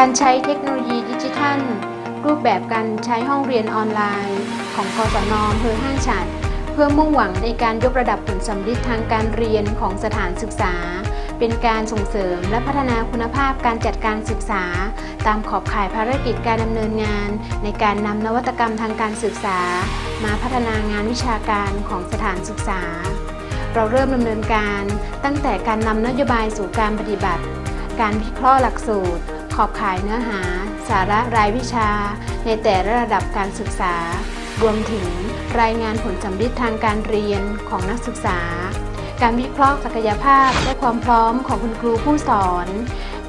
การใช้เทคโนโลยีดิจิทัล รูปแบบการใช้ห้องเรียนออนไลน์ ของกศนอำเภอห้างฉัดเพื่อมุ่งหวังในการยกระดับผลสำลิดทางการเรียนของสถานศึกษา เป็นการส่งเสริมและพัฒนาคุณภาพการจัดการศึกษา ตามขอบข่ายภารกิจการดำเนินงาน ในการนำนวัตกรรมทางการศึกษา มาพัฒนางานวิชาการของสถานศึกษา เราเริ่มดำเนินการตั้งแต่การนำนโยบายสู่การปฏิบัติ การวิเคราะห์หลักสูตร ขอบข่ายเนื้อหา สาระรายวิชา ในแต่ละระดับการศึกษา รวมถึงรายงานผลสำลิดทางการเรียนของนักศึกษา การวิเคราะห์ศักยภาพและความพร้อมของคุณครูผู้สอน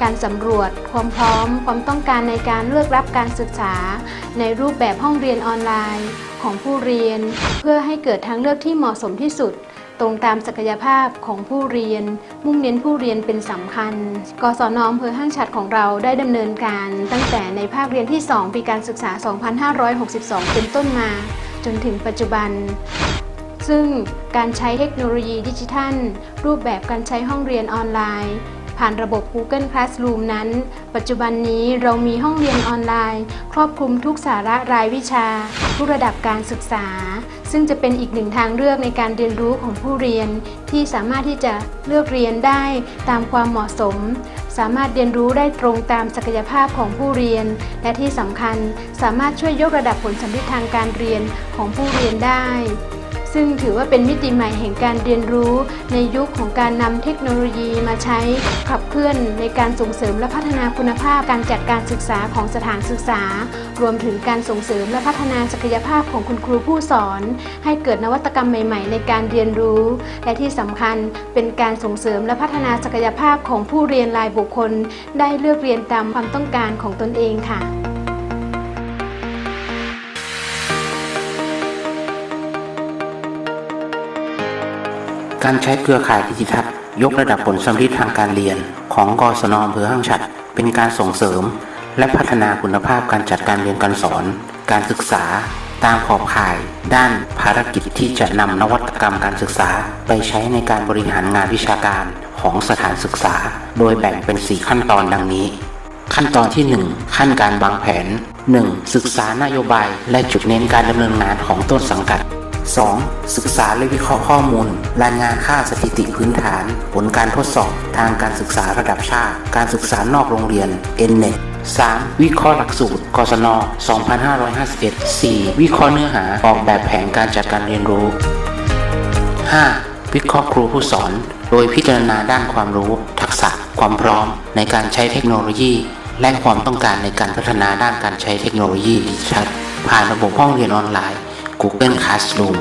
การสำรวจความพร้อมความต้องการในการเลือกรับการศึกษา ในรูปแบบห้องเรียนออนไลน์ของผู้เรียน เพื่อให้เกิดทางเลือกที่เหมาะสมที่สุด ตรงตามศักยภาพของผู้เรียน มุ่งเน้นผู้เรียนเป็นสำคัญ กศนอำเภอห้างฉัดของเราได้ดำเนินการ ตั้งแต่ในภาคเรียนที่ 2 ปีการศึกษา 2562 เป็นต้นมา จนถึงปัจจุบัน ซึ่งการใช้เทคโนโลยีดิจิทัล รูปแบบการใช้ห้องเรียนออนไลน์ ผ่านระบบ Google Classroom นั้น ปัจจุบันนี้เรามีห้องเรียนออนไลน์ ครอบคลุมทุกสาระรายวิชา ทุกระดับการศึกษา ซึ่งจะเป็นอีกหนึ่งทางเลือกในการเรียนรู้ของผู้เรียน ที่สามารถที่จะเลือกเรียนได้ตามความเหมาะสม สามารถเรียนรู้ได้ตรงตามศักยภาพของผู้เรียน และที่สำคัญสามารถช่วยยกระดับผลสำลิดทางการเรียนของผู้เรียนได้ ซึ่งถือว่าเป็นมิติใหม่แห่งการเรียนรู้ ในยุคของการนำเทคโนโลยีมาใช้ขับเคลื่อนในการส่งเสริมและพัฒนาคุณภาพการจัดการศึกษาของสถานศึกษา รวมถึงการส่งเสริมและพัฒนาศักยภาพของคุณครูผู้สอน ให้เกิดนวัตกรรมใหม่ ๆ ในการเรียนรู้ และที่สำคัญเป็นการส่งเสริมและพัฒนาศักยภาพของผู้เรียนรายบุคคล ได้เลือกเรียนตามความต้องการของตนเองค่ะ การใช้เครือข่ายดิจิทัลยกระดับผลสำลิดทางการเรียน ของกศนอำเภอห้างฉัด เป็นการส่งเสริม และพัฒนาคุณภาพการจัดการเรียนการสอน การศึกษา ตามขอบข่าย ด้านภารกิจที่จะนำนวัตกรรมการศึกษา ไปใช้ในการบริหารงานวิชาการของสถานศึกษา โดยแบ่งเป็น 4 ขั้นตอนดังนี้ ขั้นตอนที่ 1 ขั้นการวางแผน 1. ศึกษานโยบายและจุดเน้นการดำเนินงานของต้นสังกัด 2. ศึกษาและวิเคราะห์ข้อมูล รายงานค่าสถิติพื้นฐาน ผลการทดสอบทางการศึกษาระดับชาติ การศึกษานอกโรงเรียน NNET 3. วิเคราะห์หลักสูตร กศน 2551 4. วิเคราะห์เนื้อหา ออกแบบแผนการจัดการเรียนรู้ 5. วิเคราะห์ครูผู้สอน โดยพิจารณาด้านความรู้ ทักษะ ความพร้อม ในการใช้เทคโนโลยี และความต้องการในการพัฒนาด้านการใช้เทคโนโลยีดิจิทัลผ่านระบบห้องเรียนออนไลน์ Google Classroom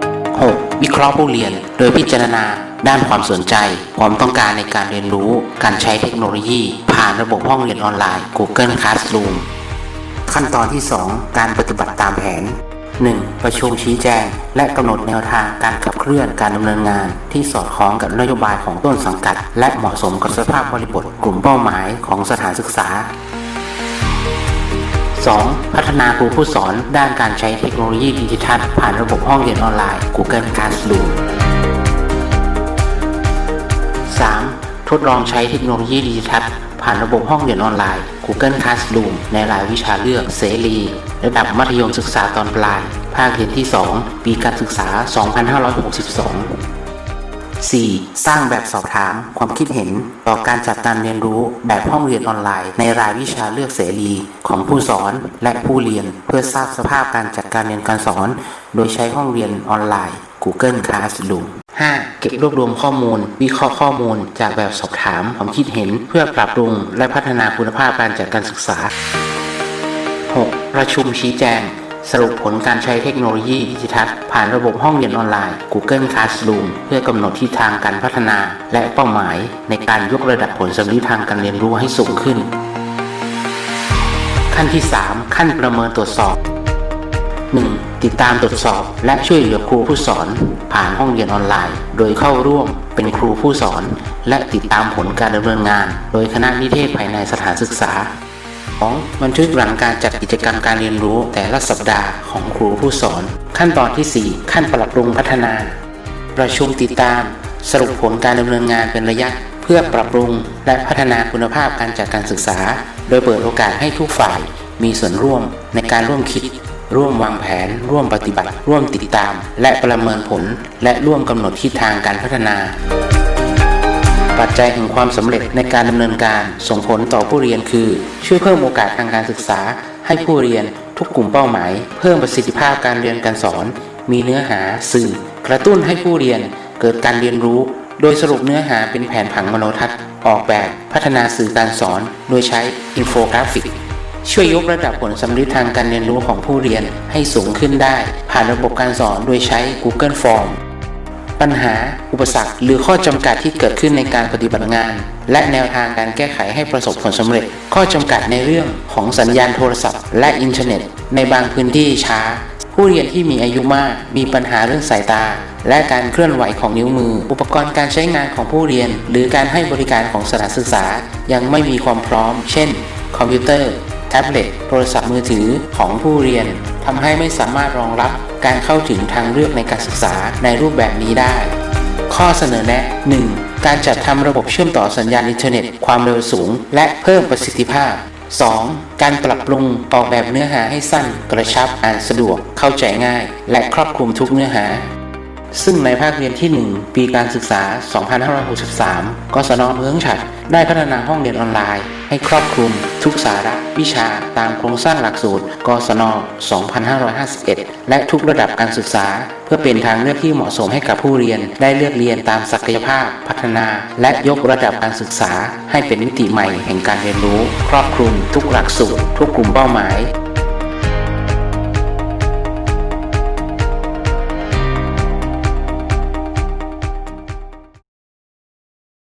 6. วิเคราะห์ผู้เรียน โดยพิจารณา ด้านความสนใจ ความต้องการในการเรียนรู้ การใช้เทคโนโลยี ผ่านระบบห้องเรียนออนไลน์ Google Classroom ขั้นตอนที่ 2 การปฏิบัติตามแผน 1. ประชุมชี้แจง และกำหนดแนวทางการขับเคลื่อนการดำเนินงาน ที่สอดคล้องกับนโยบายของต้นสังกัด และเหมาะสมกับสภาพบริบทกลุ่มเป้าหมายของสถานศึกษา 2. พัฒนาครูผู้สอนด้านการใช้เทคโนโลยีดิจิทัลผ่านระบบห้องเรียนออนไลน์ Google Classroom 3. ทดลองใช้เทคโนโลยีดิจิทัลผ่านระบบห้องเรียนออนไลน์ Google Classroom ในรายวิชาเลือกเสรี ระดับมัธยมศึกษาตอนปลาย ภาคเรียนที่ 2 ปีการศึกษา 2562 4. สร้างแบบสอบถาม ความคิดเห็น ต่อการจัดการเรียนรู้แบบห้องเรียนออนไลน์ ในรายวิชาเลือกเสรีของผู้สอนและผู้เรียน เพื่อทราบสภาพการจัดการเรียนการสอน โดยใช้ห้องเรียนออนไลน์ Google Classroom 5. เก็บรวบรวมข้อมูล วิเคราะห์ข้อมูล จากแบบสอบถามความคิดเห็น เพื่อปรับปรุง และพัฒนาคุณภาพการจัดการศึกษา 6. ประชุมชี้แจง สรุปผลการใช้เทคโนโลยีดิจิทัลผ่านระบบห้องเรียนออนไลน์ Google Classroom เพื่อกำหนดทิศทางการพัฒนา และเป้าหมาย ในการยกระดับผลสำลิดทางการเรียนรู้ให้สูงขึ้น ขั้นที่ 3 ขั้นประเมินตรวจสอบ 1. ติดตามตรวจสอบ และช่วยเหลือครูผู้สอน ผ่านห้องเรียนออนไลน์ โดยเข้าร่วมเป็นครูผู้สอน และติดตามผลการดำเนินงาน โดยคณะนิเทศภายในสถานศึกษา 2. บันทึกหลังการจัดกิจกรรมการเรียนรู้แต่ละสัปดาห์ของครูผู้สอน ขั้นตอนที่ 4 ขั้นปรับปรุงพัฒนา ประชุมติดตาม สรุปผลการดำเนินงานเป็นระยะเเพื่อปรับปรุงและพัฒนาคุณภาพการจัดการศึกษา โดยเปิดโอกาสให้ทุกฝ่ายมีส่วนร่วมในการร่วมคิด ร่วมวางแผน ร่วมปฏิบัติ ร่วมติดตาม และประเมินผล และร่วมกำหนดทิศทางการพัฒนา ปัจจัยแห่งความสำเร็จในการดำเนินการส่งผลต่อผู้เรียนคือ ช่วยเพิ่มโอกาสทางการศึกษา ให้ผู้เรียนทุกกลุ่มเป้าหมาย เพิ่มประสิทธิภาพการเรียนการสอน มีเนื้อหาสื่อ กระตุ้นให้ผู้เรียนเกิดการเรียนรู้ โดยสรุปเนื้อหาเป็นแผนผังมโนทัศน์ ออกแบบพัฒนาสื่อการสอน โดยใช้อินโฟกราฟิกช่วยยกระดับผลสำลิดทางการเรียนรู้ของผู้เรียนให้สูงขึ้นได้ ผ่านระบบการสอนโดยใช้ Google Form ปัญหา อุปสรรค หรือข้อจำกัดที่เกิดขึ้นในการปฏิบัติงาน และแนวทางการแก้ไขให้ประสบผลสำเร็จ ข้อจำกัดในเรื่องของสัญญาณโทรศัพท์ และอินเทอร์เน็ต ในบางพื้นที่ช้า ผู้เรียนที่มีอายุมาก มีปัญหาเรื่องสายตา และการเคลื่อนไหวของนิ้วมือ อุปกรณ์การใช้งานของผู้เรียน หรือการให้บริการของสถานศึกษา ยังไม่มีความพร้อม เช่น คอมพิวเตอร์ แท็บเล็ต โทรศัพท์มือถือของผู้เรียนทำให้ไม่สามารถรองรับ การเข้าถึงทางเลือกในการศึกษาในรูปแบบนี้ได้ ข้อเสนอแนะ 1. การจัดทำระบบเชื่อมต่อสัญญาณอินเทอร์เน็ต ความเร็วสูง และเพิ่มประสิทธิภาพ 2. การปรับปรุงออกแบบเนื้อหาให้สั้น กระชับอ่านสะดวก เข้าใจง่าย และครอบคลุมทุกเนื้อหา ซึ่งในภาคเรียนที่ 1 ปีการศึกษา 2563 กศนเมืองฉัด ได้พัฒนาห้องเรียนออนไลน์ ให้ครอบคลุม ทุกสาระวิชาตามโครงสร้างหลักสูตร กศน 2551 และทุกระดับการศึกษา เพื่อเป็นทางเลือกที่เหมาะสมให้กับผู้เรียน ได้เลือกเรียนตามศักยภาพ พัฒนา และยกระดับการศึกษา ให้เป็นมิติใหม่แห่งการเรียนรู้ ครอบคลุมทุกหลักสูตร ทุกกลุ่มเป้าหมาย